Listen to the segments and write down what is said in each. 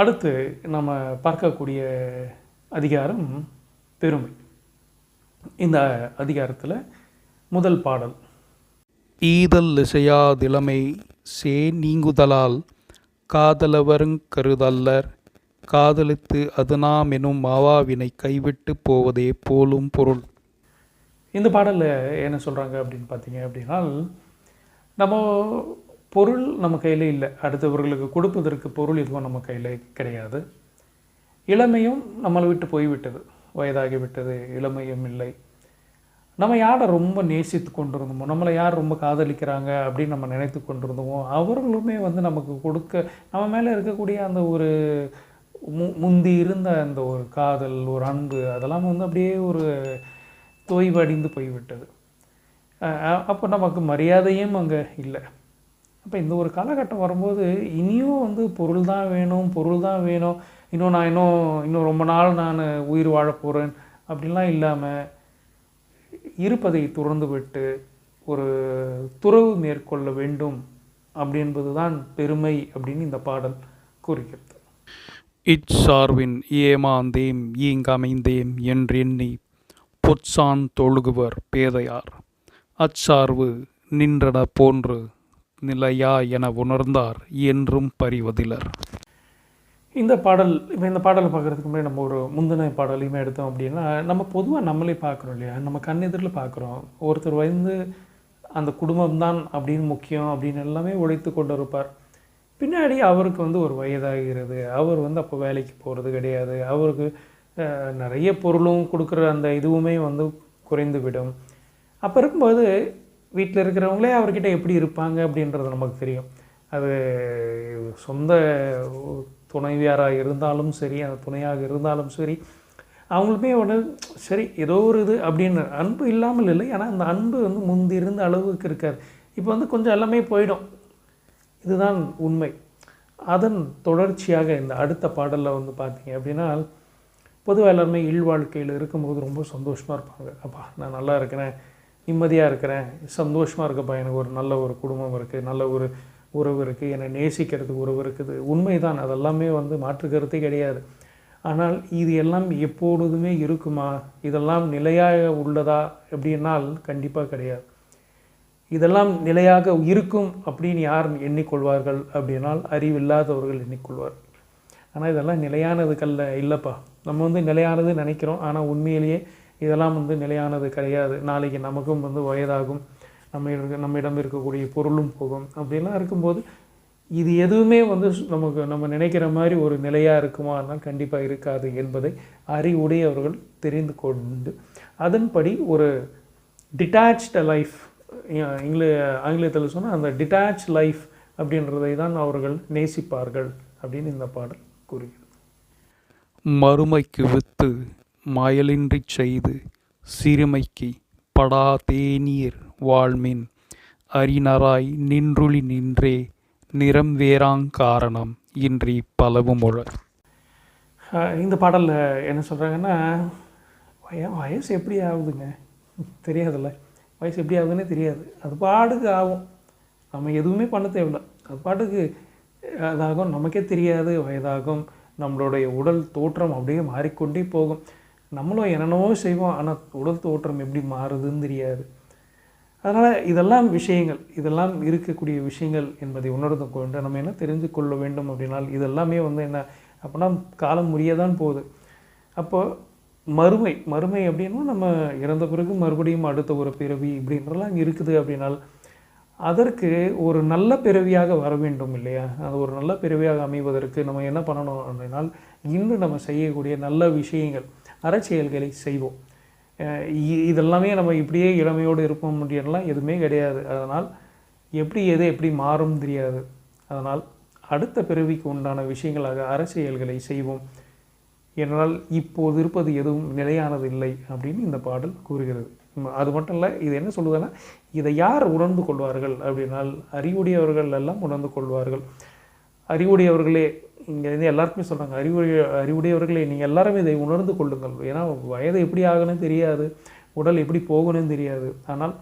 அடுத்து நம்ம பார்க்கக்கூடிய அதிகாரம் பெருமை. இந்த அதிகாரத்தில் முதல் பாடல். ஈதல் இசையாதிலமை சே நீங்குதலால் காதலவருங் கருதல்லர். காதலித்து அது நாம் எனும் மாவாவினை கைவிட்டு போவதே போலும் பொருள். இந்த பாடலில் என்ன சொல்கிறாங்க அப்படின்னு பார்த்தீங்க அப்படின்னா நம்ம பொருள் நம்ம கையில் இல்லை. அடுத்தவர்களுக்கு கொடுப்பதற்கு பொருள் எதுவும் நம்ம கையில் கிடையாது. இளமையும் நம்மளை விட்டு போய்விட்டது. வயதாகிவிட்டது. இளமையும் இல்லை. நம்ம யாரை ரொம்ப நேசித்து கொண்டிருந்தோமோ நம்மளை யார் ரொம்ப காதலிக்கிறாங்க அப்படின்னு நம்ம நினைத்து கொண்டிருந்தோமோ அவர்களுமே வந்து நமக்கு கொடுக்க நம்ம மேலே இருக்கக்கூடிய அந்த ஒரு மு முந்தி இருந்த அந்த ஒரு காதல் ஒரு அன்பு அதெல்லாம் வந்து அப்படியே ஒரு தொய்வடைந்து போய்விட்டது. அப்போ நமக்கு மரியாதையும் அங்கே இல்லை. அப்போ இந்த ஒரு காலகட்டம் வரும்போது இனியும் வந்து பொருள் தான் வேணும் பொருள் தான் வேணும். இன்னும் நான் இன்னும் இன்னும் ரொம்ப நாள் நான் உயிர் வாழப் போகிறேன் அப்படின்லாம் இல்லாமல் இருப்பதை துறந்து விட்டு ஒரு துறவு மேற்கொள்ள வேண்டும் அப்படின்பது தான் பெருமை அப்படின்னு இந்த பாடல் கூறுகிறது. இச்சார்வின் ஏமாந்தேம் ஈங்கமைந்தேம் என்றெண்ணி பொற்சான் தொழுகுவர் பேதையார். அச்சார்வு நின்றன போன்று நிலையா என உணர்ந்தார் என்றும் பறிவதிலர் இந்த பாடல் இப்போ இந்த பாடலை பார்க்குறதுக்கு முன்னாடி நம்ம ஒரு முந்தின பாடலையுமே எடுத்தோம் அப்படின்னா நம்ம பொதுவாக நம்மளே பார்க்குறோம் இல்லையா? நம்ம கண்ணெதிரில் பார்க்குறோம். ஒருத்தர் வந்து அந்த குடும்பம்தான் அப்படின்னு முக்கியம் அப்படின்னு எல்லாமே உழைத்து கொண்டு இருப்பார் பின்னாடி அவருக்கு வந்து ஒரு வயதாகிறது. அவர் வந்து அப்போ வேலைக்கு போகிறது கிடையாது. அவருக்கு நிறைய பொருளும் கொடுக்குற அந்த இதுவுமே வந்து குறைந்து விடும் அப்போ இருக்கும்போது வீட்டில் இருக்கிறவங்களே அவர்கிட்ட எப்படி இருப்பாங்க அப்படின்றது நமக்கு தெரியும். அது சொந்த துணைவியாராக இருந்தாலும் சரி அந்த துணையாக இருந்தாலும் சரி அவங்களுமே ஒன்று சரி ஏதோ ஒரு இது அப்படின்னு அன்பு இல்லாமல் இல்லை. ஏன்னா அந்த அன்பு வந்து முந்தி இருந்த அளவுக்கு இருக்காது. இப்போ வந்து கொஞ்சம் எல்லாமே போயிடும். இதுதான் உண்மை. அதன் தொடர்ச்சியாக இந்த அடுத்த பாடலில் வந்து பார்த்தீங்க அப்படின்னா பொதுவாக எல்லாருமே இல்வாழ்க்கையில் இருக்கும்போது ரொம்ப சந்தோஷமாக இருப்பாங்க. அப்பா நான் நல்லா இருக்கிறேன். நிம்மதியாக இருக்கிறேன். சந்தோஷமாக இருக்கப்பா எனக்கு ஒரு நல்ல ஒரு குடும்பம் இருக்குது நல்ல ஒரு உறவு இருக்குது என்னை நேசிக்கிறதுக்கு உறவு இருக்குது. உண்மைதான். அதெல்லாமே வந்து மாற்று கருத்தே கிடையாது. ஆனால் இது எல்லாம் எப்பொழுதுமே இருக்குமா? இதெல்லாம் நிலையாக உள்ளதா? அப்படின்னால் கண்டிப்பாக கிடையாது. இதெல்லாம் நிலையாக இருக்கும் அப்படின்னு யார் எண்ணிக்கொள்வார்கள். அப்படின்னால் அறிவில்லாதவர்கள் எண்ணிக்கொள்வார்கள். ஆனால் இதெல்லாம் நிலையானதுக்கல்ல. இல்லைப்பா. நம்ம வந்து நிலையானது நினைக்கிறோம். ஆனால் உண்மையிலேயே இதெல்லாம் வந்து நிலையானது கிடையாது. நாளைக்கு நமக்கும் வந்து வயதாகும். நம்ம நம்மிடம் இருக்கக்கூடிய பொருளும் போகும். அப்படிலாம் இருக்கும்போது இது எதுவுமே வந்து நமக்கு நம்ம நினைக்கிற மாதிரி ஒரு நிலையாக இருக்குமானால் கண்டிப்பாக இருக்காது என்பதை அறிவுடையவர்கள் தெரிந்து கொண்டு அதன்படி ஒரு டிட்டாச்ட் லைஃப் இங்கில ஆங்கிலத்தில் சொன்னால் அந்த டிட்டாச் லைஃப் அப்படின்றதை தான் அவர்கள் நேசிப்பார்கள் அப்படின்னு இந்த பாடல் கூறுகிறது. மறுமைக்கு வித்து மயலின்றிச் செய்து சிறுமைக்கு படா தேநீர் வாழ்மின். அறிநராய் நின்றுளி நின்றே நிறம் வேறாங் காரணம் இன்றி பலவும் உழ இந்த பாடலில் என்ன சொல்கிறாங்கன்னா வய வயசு எப்படி ஆகுதுங்க? தெரியாதுல்ல. வயசு எப்படி ஆகுதுன்னே தெரியாது. அது பாட்டுக்கு ஆகும். நம்ம எதுவுமே பண்ண தேவையில்லை. அது பாட்டுக்கு அதாகும். நமக்கே தெரியாது. வயதாகும். நம்மளுடைய உடல் தோற்றம் அப்படியே மாறிக்கொண்டே போகும். நம்மளும் என்னென்னவோ செய்வோம் ஆனால் உடல் தோற்றம் எப்படி மாறுதுன்னு தெரியாது. அதனால் இதெல்லாம் விஷயங்கள் இதெல்லாம் இருக்கக்கூடிய விஷயங்கள் என்பதை உணர்ந்து கொண்டு நம்ம என்ன தெரிஞ்சு கொள்ள வேண்டும் அப்படின்னால் இதெல்லாமே வந்து என்ன அப்படின்னா காலம் முடியதான் போகுது. அப்போது மறுமை மறுமை அப்படின்னா நம்ம இறந்த பிறகு மறுபடியும் அடுத்த ஒரு பிறவி இப்படின்றலாம் இருக்குது அப்படின்னால் அதற்கு ஒரு நல்ல பிறவியாக வர வேண்டும் இல்லையா? அது ஒரு நல்ல பிறவியாக அமைவதற்கு நம்ம என்ன பண்ணணும் அப்படின்னால் இன்று நம்ம செய்யக்கூடிய நல்ல விஷயங்கள் அறச்செயல்களை செய்வோம். இதெல்லாமே நம்ம இப்படியே இளமையோடு இருப்போம் முடியலாம் எதுவுமே கிடையாது. அதனால் எப்படி எது எப்படி மாறும் தெரியாது. அதனால் அடுத்த பிறவிக்கு உண்டான விஷயங்களாக அறச்செயல்களை செய்வோம். என்னால் இப்போது இருப்பது எதுவும் நிலையானது இல்லை அப்படின்னு இந்த பாடல் கூறுகிறது. அது மட்டும் இல்லை இது என்ன சொல்லுதுன்னா இதை யார் உணர்ந்து கொள்வார்கள் அப்படின்னால் அறிவுடையவர்கள் எல்லாம் உணர்ந்து கொள்வார்கள். அறிவுடையவர்களே இங்கே வந்து எல்லாருக்குமே சொல்கிறாங்க அறிவுரை அறிவுடையவர்களே நீங்கள் எல்லாருமே இதை உணர்ந்து கொள்ளுங்கள். ஏன்னா வயது எப்படி ஆகணும்னு தெரியாது உடல் எப்படி போகணும்னு தெரியாது. ஆனால்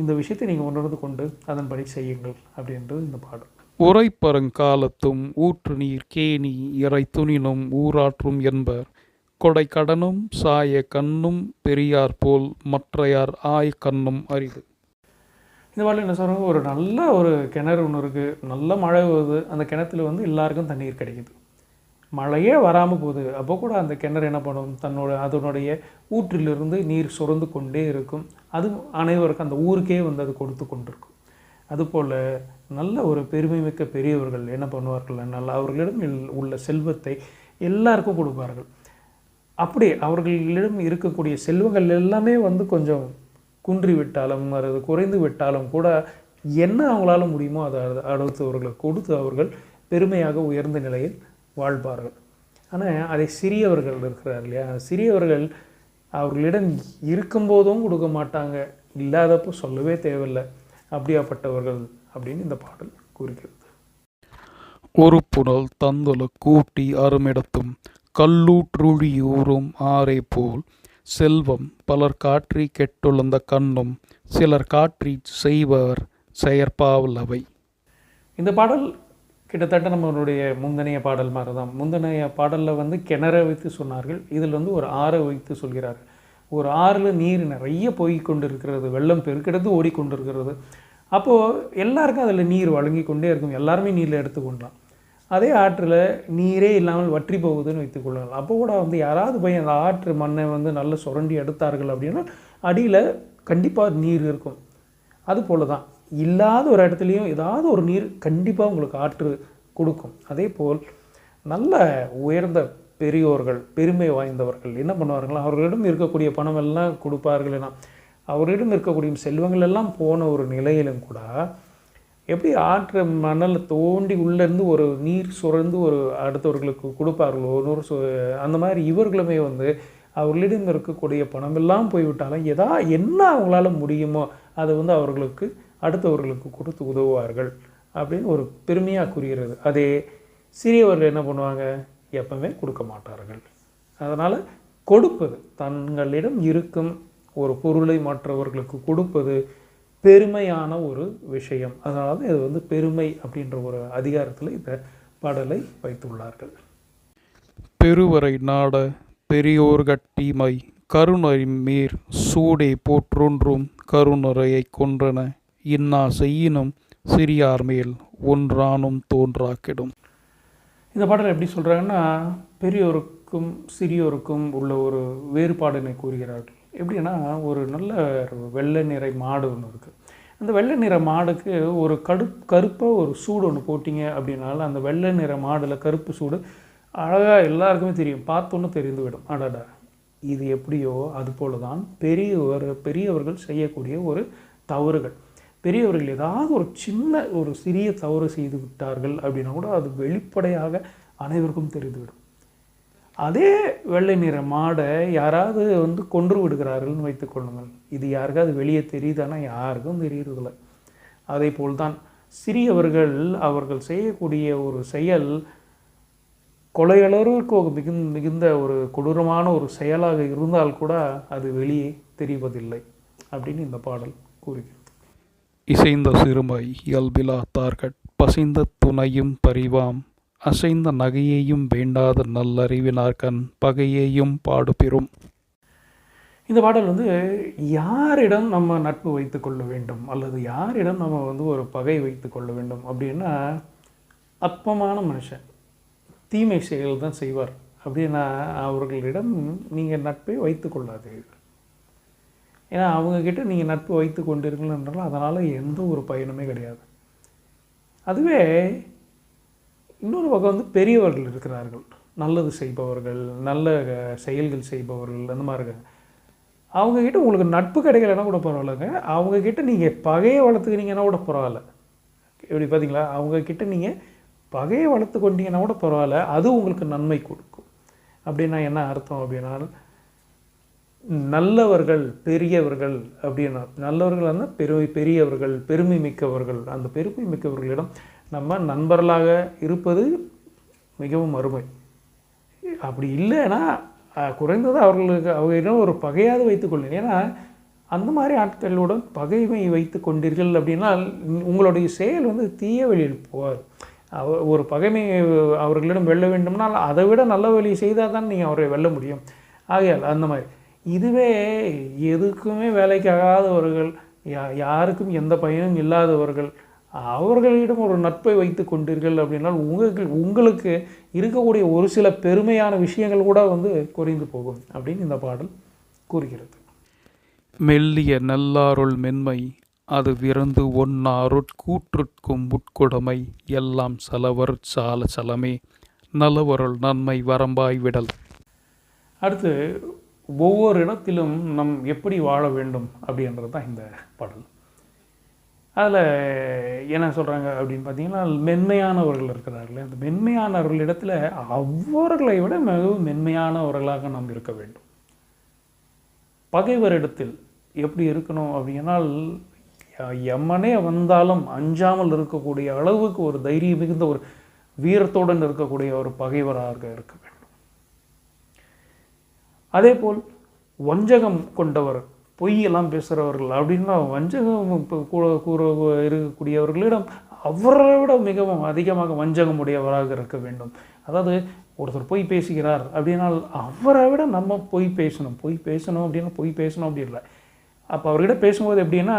இந்த விஷயத்தை நீங்கள் உணர்ந்து கொண்டு அதன்படி செய்யுங்கள் அப்படின்றது இந்த பாடல். உரைப்பருங்காலத்தும் ஊற்று நீர் கேணி இறை துணினும் ஊராற்றும் என்பர். கொடை கடனும் சாய கண்ணும் பெரியார் போல் மற்றையார் ஆய் கண்ணும் அரிது. இந்த மாதிரி என்ன சொல்கிறாங்க ஒரு நல்ல ஒரு கிணறு ஒன்று இருக்குது நல்ல மழை வருது. அந்த கிணத்துல வந்து எல்லாருக்கும் தண்ணீர் கிடைக்குது. மழையே வராமல் போகுது. அப்போ கூட அந்த கிணறு என்ன பண்ணும்? தன்னோட அதனுடைய ஊற்றிலிருந்து நீர் சுரந்து கொண்டே இருக்கும். அது அனைவருக்கும் அந்த ஊருக்கே வந்து அது கொடுத்து கொண்டிருக்கும். அதுபோல் நல்ல ஒரு பெருமைமிக்க பெரியவர்கள் என்ன பண்ணுவார்கள் நல்ல அவர்களிடம் உள்ள செல்வத்தை எல்லாருக்கும் கொடுப்பார்கள். அப்படி அவர்களிடம் இருக்கக்கூடிய செல்வங்கள் எல்லாமே வந்து கொஞ்சம் குன்றி விட்டாலும் அது குறைந்து விட்டாலும் கூட என்ன அவங்களால முடியுமோ அதை அடு- அடுத்தவர்களுக்கு கொடுத்து அவர்கள் பெருமையாக உயர்ந்த நிலையில் வாழ்வார்கள். ஆனால் அதை சிறியவர்கள் இருக்கிறார் இல்லையா? சிறியவர்கள் அவர்களிடம் இருக்கும்போதும் கொடுக்க மாட்டாங்க. இல்லாதப்போ சொல்லவே தேவையில்லை. அப்படியாப்பட்டவர்கள் அப்படின்னு இந்த பாடல் கூறுகிறது. ஒரு புனல் தந்துல கூட்டி அருமிடத்தும் கல்லூற்றுழியூறும் ஆரே போல் செல்வம் பலர் காற்றி கெட்டுழந்த கண்ணும் சிலர் காற்றி செய்வர் செயற்பாவல்லவை இந்த பாடல் கிட்டத்தட்ட நம்மளுடைய முந்தனைய பாடல் மாதிரி தான் முந்தனைய பாடலில் வந்து கிணற வைத்து சொன்னார்கள். இதில் வந்து ஒரு ஆறை வைத்து சொல்கிறார்கள் ஒரு ஆறில் நீர் நிறைய போய் கொண்டு இருக்கிறது வெள்ளம் பெருக்கெடுத்து ஓடிக்கொண்டிருக்கிறது அப்போது எல்லாருக்கும் அதில் நீர் வழங்கி கொண்டே இருக்கும். எல்லாருமே நீரில் எடுத்துக்கொள்ளலாம் அதே ஆற்றில் நீரே இல்லாமல் வற்றி போகுதுன்னு வைத்துக்கொள்ளலாம் அப்போ கூட வந்து யாராவது போய் அந்த ஆற்று மண்ணை வந்து நல்லா சுரண்டி எடுத்தார்கள் அப்படின்னா அடியில் கண்டிப்பாக நீர் இருக்கும். அது போல தான் இல்லாத ஒரு இடத்துலையும் ஏதாவது ஒரு நீர் கண்டிப்பாக உங்களுக்கு ஆற்று கொடுக்கும். அதே போல் நல்ல உயர்ந்த பெரியோர்கள் பெருமை வாய்ந்தவர்கள் என்ன பண்ணுவார்கள் அவர்களிடம் இருக்கக்கூடிய பணம் எல்லாம் கொடுப்பார்கள் அவரிடம் இருக்கக்கூடிய செல்வங்கள் எல்லாம் போன ஒரு நிலையிலும் கூட எப்படி ஆற்று மணலை தோண்டி உள்ளேருந்து ஒரு நீர் சுரந்து ஒரு அடுத்தவர்களுக்கு கொடுப்பார்களோ ஒரு சு அந்த மாதிரி இவர்களுமே வந்து அவர்களிடம் இருக்கக்கூடிய பணமெல்லாம் போய்விட்டாலும் எதா என்ன அவங்களால முடியுமோ அதை வந்து அவர்களுக்கு அடுத்தவர்களுக்கு கொடுத்து உதவுவார்கள் அப்படின்னு ஒரு பெருமையாக கூறுகிறது. அதே சிறியவர்கள் என்ன பண்ணுவாங்க? எப்பவுமே கொடுக்க மாட்டார்கள். அதனால் கொடுப்பது தங்களிடம் இருக்கும் ஒரு பொருளை மற்றவர்களுக்கு கொடுப்பது பெருமையான ஒரு விஷயம். அதனால தான் இது வந்து பெருமை அப்படின்ற ஒரு அதிகாரத்தில் இந்த பாடலை வைத்துள்ளார்கள். பெருவரை நாட பெரியோர்கட்டீமை கருணை மேற் சூடே போற்றொன்றும் கருணரையைக் கொன்றன. இன்னா செய்யினும் சிறியார் மேல் ஒன்றானும் தோன்றாக்கிடும். இந்த பாடல் எப்படி சொல்கிறாங்கன்னா பெரியோருக்கும் சிறியோருக்கும் உள்ள ஒரு வேறுபாடினை கூறுகிறார்கள். எப்படின்னா ஒரு நல்ல வெள்ளை நிறை மாடு ஒன்று இருக்குது அந்த வெள்ளை நிற மாடுக்கு ஒரு கடு கருப்பாக ஒரு சூடு ஒன்று போட்டிங்க அப்படின்னாலும் அந்த வெள்ளை நிற மாடில் கருப்பு சூடு அழகாக எல்லாருக்குமே தெரியும். பார்த்தோன்னு தெரிந்து விடும். அடடா. இது எப்படியோ அது போல தான் பெரியவர் பெரியவர்கள் செய்யக்கூடிய ஒரு தவறுகள். பெரியவர்கள் ஏதாவது ஒரு சின்ன ஒரு சிறிய தவறு செய்து விட்டார்கள் அப்படின்னா கூட அது வெளிப்படையாக அனைவருக்கும் தெரிந்துவிடும் அதே வெள்ளை நிற மாடை யாராவது வந்து கொன்று விடுகிறார்கள்னு வைத்துக்கொள்ளுங்கள் இது யாருக்காவது வெளியே தெரியுதானா? யாருக்கும் தெரியறதில்ல. அதே போல்தான் சிறியவர்கள் அவர்கள் செய்யக்கூடிய ஒரு செயல் கொலையளவுக்கு ஒரு மிகுந்த மிகுந்த ஒரு கொடூரமான ஒரு செயலாக இருந்தால் கூட அது வெளியே தெரிவதில்லை அப்படின்னு இந்த பாடல் கூறுகிறது. இசைந்த சிறுமை இயல்பிலா தார்கட் பசிந்த துணையும் பரிவாம் அசைந்த நகையையும் வேண்டாத நல்லறிவினார்கண் பகையையும் பாடுபெறும். இந்த பாடல் வந்து யாரிடம் நம்ம நட்பு வைத்துக்கொள்ள வேண்டும்? அல்லது யாரிடம் நம்ம வந்து ஒரு பகை வைத்துக்கொள்ள வேண்டும்? அப்படின்னா அற்பமான மனுஷன். தீமை செயல் தான் செய்வார். அப்படின்னா அவர்களிடம் நீங்கள் நட்பை வைத்துக்கொள்ளாதீர்கள் ஏன்னா அவங்கக்கிட்ட நீங்கள் நட்பு வைத்து கொண்டீர்கள் என்றால் அதனால் எந்த ஒரு பயனுமே கிடையாது. அதுவே இன்னொரு பக்கம் வந்து பெரியவர்கள் இருக்கிறார்கள். நல்லது செய்பவர்கள் நல்ல செயல்கள் செய்பவர்கள் அந்த மாதிரி இருக்காங்க. அவங்கக்கிட்ட உங்களுக்கு நட்பு கிடைக்கலன்னா கூட பரவாயில்லைங்க. அவங்கக்கிட்ட நீங்கள் பகையை வளர்த்துக்கினீங்கன்னா கூட பரவாயில்ல. எப்படி பார்த்தீங்களா? அவங்கக்கிட்ட நீங்கள் பகையை வளர்த்து கொண்டீங்கன்னா கூட பரவாயில்ல. அது உங்களுக்கு நன்மை கொடுக்கும். அப்படின்னா என்ன அர்த்தம் அப்படின்னா நல்லவர்கள் பெரியவர்கள் அப்படின்னா நல்லவர்கள் வந்து பெருமை பெரியவர்கள் பெருமை மிக்கவர்கள். அந்த பெருமை மிக்கவர்களிடம் நம்ம நண்பர்களாக இருப்பது மிகவும் அருமை. அப்படி இல்லைன்னா குறைந்தது அவர்களுக்கு அவர்களிடம் ஒரு பகையாவது வைத்துக்கொள்ளுங்க ஏன்னா அந்த மாதிரி ஆட்களுடன் பகைமை வைத்து கொண்டீர்கள் அப்படின்னா உங்களுடைய செயல் வந்து தீய வழியில் போகாது. அவ ஒரு பகைமை அவர்களிடம் வெல்ல வேண்டும்னால் அதை விட நல்ல வழி செய்தால் தான் நீங்கள் அவரை வெல்ல முடியும். ஆகையால் அந்த மாதிரி. இதுவே எதுக்குமே வேலைக்கு ஆகாதவர்கள் யா யாருக்கும் எந்த பயனும் இல்லாதவர்கள் அவர்களிடம் ஒரு நட்பை வைத்து கொண்டீர்கள் அப்படின்னால் உங்களுக்கு உங்களுக்கு இருக்கக்கூடிய ஒரு சில பெருமையான விஷயங்கள் கூட வந்து குறைந்து போகும் அப்படின்னு இந்த பாடல் கூறுகிறது. மெல்லிய நல்லாருள் மென்மை அது விறந்து ஒன்னாருட் கூற்றுக்கும் உட்கொடமை எல்லாம் சலவர் சால சலமே நலவருள் நன்மை வரம்பாய் விடல். அடுத்து ஒவ்வொரு இடத்திலும் நம் எப்படி வாழ வேண்டும் அப்படின்றது தான் இந்த பாடல். அதில் என்ன சொல்கிறாங்க அப்படின்னு பார்த்தீங்கன்னா மென்மையானவர்கள் இருக்கிறார்கள். அந்த மென்மையானவர்களிடத்தில் அவர்களை விட மிகவும் மென்மையானவர்களாக நாம் இருக்க வேண்டும். பகைவரிடத்தில் எப்படி இருக்கணும் அப்படின்னால் எம்மனே வந்தாலும் அஞ்சாமல் இருக்கக்கூடிய அளவுக்கு ஒரு தைரியம் மிகுந்த ஒரு வீரத்துடன் இருக்கக்கூடிய ஒரு பகைவராக இருக்க வேண்டும். அதே போல் வஞ்சகம் கொண்டவர் பொய்யெல்லாம் பேசுகிறவர்கள் அப்படின்னா வஞ்சகம் இப்போ கூற கூற இருக்கக்கூடியவர்களிடம் அவரை விட மிகவும் அதிகமாக வஞ்சகம் உடையவராக இருக்க வேண்டும். அதாவது ஒருத்தர் பொய் பேசுகிறார் அப்படின்னால் அவரை விட நம்ம பொய் பேசணும். பொய் பேசணும் அப்படின்னா பொய் பேசணும் அப்படி இல்லை. அப்போ அவர்கிட்ட பேசும்போது எப்படின்னா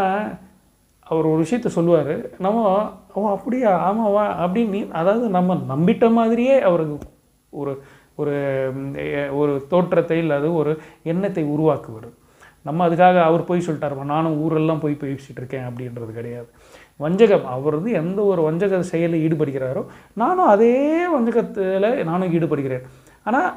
அவர் ஒரு விஷயத்த சொல்லுவார். நம்ம ஓ அப்படியா? ஆமாவா? அப்படின்னு அதாவது நம்ம நம்பிட்ட மாதிரியே அவருக்கு ஒரு ஒரு ஒரு தோற்றத்தை இல்லாத ஒரு எண்ணத்தை உருவாக்குவார். நம்ம அதுக்காக அவர் போய் சொல்லிட்டாருமா நானும் ஊரெல்லாம் போய் பேசிகிட்டு இருக்கேன் அப்படின்றது கிடையாது. வஞ்சகம் அவர் வந்து எந்த ஒரு வஞ்சக செயலில் ஈடுபடுகிறாரோ நானும் அதே வஞ்சகத்தில் நானும் ஈடுபடுகிறேன். ஆனால்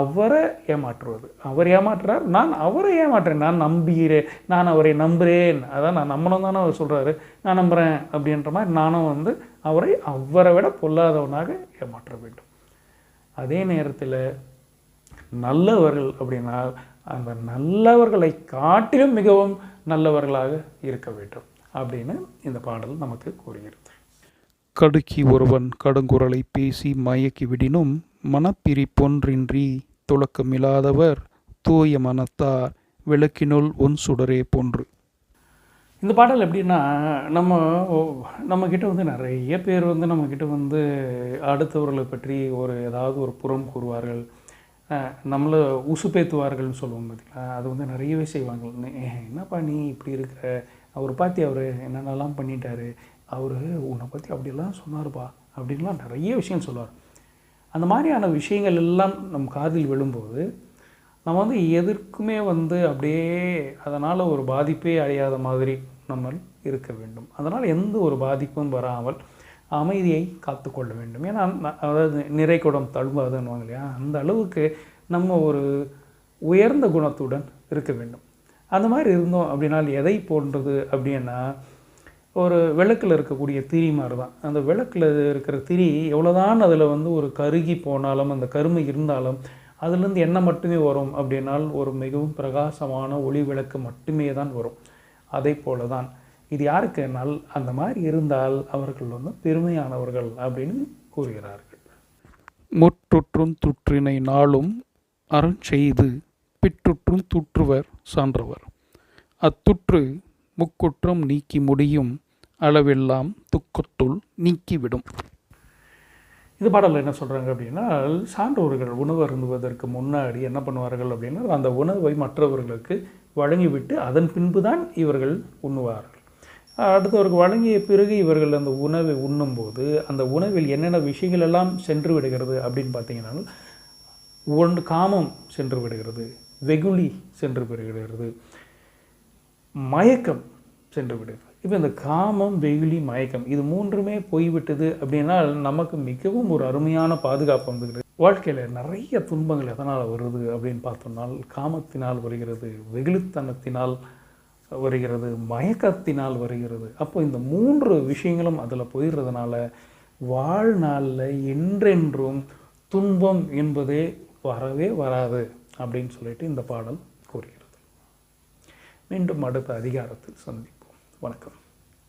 அவரை ஏமாற்றுவது அவர் ஏமாற்றுறார் நான் அவரை ஏமாற்றுறேன். நான் நம்புகிறேன் நான் அவரை நம்புகிறேன் அதான் நான் நம்பணும் தானே அவர் சொல்கிறாரு நான் நம்புகிறேன் அப்படின்ற மாதிரி நானும் வந்து அவரை அவரை விட பொல்லாதவனாக ஏமாற்ற வேண்டும். அதே நேரத்தில் நல்லவர்கள் அப்படின்னா அந்த நல்லவர்களை காட்டிலும் மிகவும் நல்லவர்களாக இருக்க வேண்டும் அப்படின்னு இந்த பாடல் நமக்கு கூறுகிறது கடுக்கி ஒருவன் கடுங்குரலை பேசி மயக்கி விடினும் மனப்பிரிப்பொன்றின்றி துளக்கமில்லாதவர் தூய மனத்தார் விளக்கினுள் ஒன் சுடரே போன்று. இந்த பாடல் எப்படின்னா நம்ம நம்மக்கிட்ட வந்து நிறைய பேர் வந்து நம்மக்கிட்ட வந்து அடுத்தவர்களை பற்றி ஒரு ஏதாவது ஒரு புறம் கூறுவார்கள். நம்மளை உசுப்பேத்துவார்கள்னு சொல்லுவோம் பார்த்தீங்களா அது வந்து நிறையவே செய்வாங்க. என்னப்பா நீ இப்படி இருக்கிற? அவர் பார்த்தி அவர் என்னென்னலாம் பண்ணிட்டாரு? அவர் உன்னை பற்றி அப்படியெல்லாம் சொன்னார்ப்பா. அப்படின்லாம் நிறைய விஷயம் சொல்லுவார். அந்த மாதிரியான விஷயங்கள் எல்லாம் நம் காதில் விழும்போது நம்ம வந்து எதற்குமே வந்து அப்படியே அதனால் ஒரு பாதிப்பே அடையாத மாதிரி நம்ம இருக்க வேண்டும். அதனால் எந்த ஒரு பாதிப்பும் வராமல் அமைதியை காத்துக்கொள்ள வேண்டும். ஏன்னா அதாவது நிறைகுடம் தழும்பாதுன்னுவாங்க இல்லையா? அந்த அளவுக்கு நம்ம ஒரு உயர்ந்த குணத்துடன் இருக்க வேண்டும். அந்த மாதிரி இருந்தோம் அப்படின்னால் எதை போன்றது அப்படின்னா ஒரு விளக்கில் இருக்கக்கூடிய திரி மாதிரி தான் அந்த விளக்கில் இருக்கிற திரி எவ்வளோதான் அதில் வந்து ஒரு கருகி போனாலும் அந்த கருமை இருந்தாலும் அதுலேருந்து எண்ணெய் மட்டுமே வரும் அப்படின்னால் ஒரு மிகவும் பிரகாசமான ஒளி விளக்கு மட்டுமே தான் வரும். அதே போல தான் இது யாருக்கு? நல் அந்த மாதிரி இருந்தால் அவர்கள் வந்து பெருமையானவர்கள் அப்படின்னு கூறுகிறார்கள். முற்றுற்றும் துற்றினை நாளும் அறஞ்செய்து பிற்றுற்றும் துற்றுவர் சான்றவர். அத்துற்று முக்குற்றம் நீக்கி முடியும் அளவெல்லாம் துக்கத்துள் நீக்கிவிடும். இது பாடலில் என்ன சொல்கிறாங்க அப்படின்னா சான்றோர்கள் உணவு அருந்துவதற்கு முன்னாடி என்ன பண்ணுவார்கள் அப்படின்னா அந்த உணவை மற்றவர்களுக்கு வழங்கிவிட்டு அதன் பின்பு தான் இவர்கள் உண்ணுவார்கள். அடுத்தவருக்கு வழங்கிய பிறகு இவர்கள் அந்த உணவை உண்ணும்போது அந்த உணவில் என்னென்ன விஷயங்கள் எல்லாம் சென்று விடுகிறது அப்படின்னு பார்த்தீங்கன்னா ஒன்று காமம் சென்று விடுகிறது வெகுளி சென்று விடுகிறது மயக்கம் சென்று விடுகிறது. இப்போ இந்த காமம் வெகுளி மயக்கம் இது மூன்றுமே போய்விட்டது அப்படின்னா நமக்கு மிகவும் ஒரு அருமையான பாதுகாப்பு வந்துகிறது வாழ்க்கையில் நிறைய துன்பங்கள் எதனால் வருது அப்படின்னு பார்த்தோம்னால் காமத்தினால் வருகிறது வெகுளித்தனத்தினால் வருகிறது மயக்கத்தினால் வருகிறது. அப்போ இந்த மூன்று விஷயங்களும் அதில் போயிடுறதுனால வாழ்நாளில் என்றென்றும் துன்பம் என்பதே வரவே வராது அப்படின்னு சொல்லிட்டு இந்த பாடல் கூறுகிறது. மீண்டும் அடுத்த அதிகாரத்தில் சந்திப்போம். வணக்கம்.